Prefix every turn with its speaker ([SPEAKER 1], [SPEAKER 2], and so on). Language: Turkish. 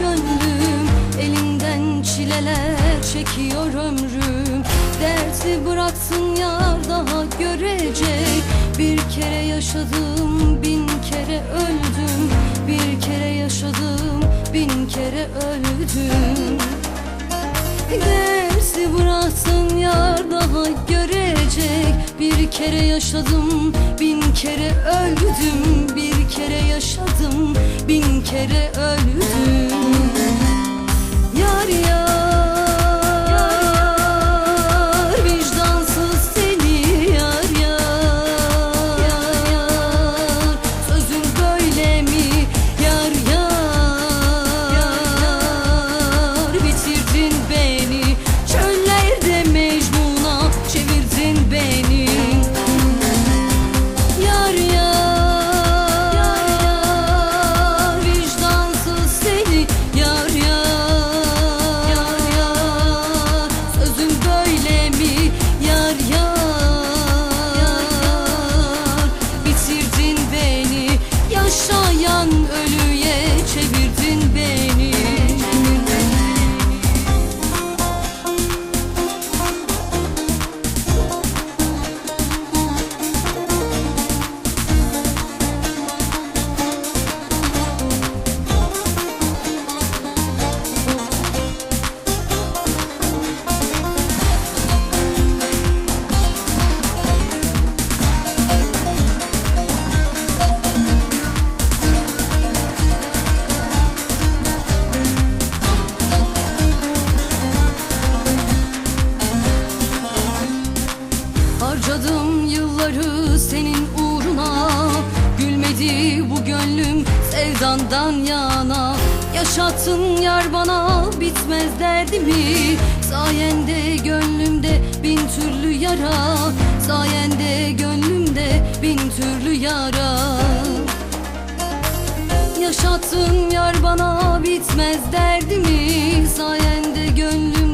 [SPEAKER 1] gönlüm. Elinden çileler çekiyor ömrüm. Dersi bıraksın yar daha görecek. Bir kere yaşadım bin kere öldüm. Bir kere yaşadım bin kere öldüm Dersi bıraksın yar daha görecek. Bir kere yaşadım bin kere öldüm. Bir kere yaşadım bin kere öldüm gönlüm sevdandan yana. Yaşatın yar bana bitmez derdimi. Sayende gönlümde bin türlü yara. Sayende gönlümde bin türlü yara. Yaşatın yar bana bitmez derdimi. Sayende gönlüm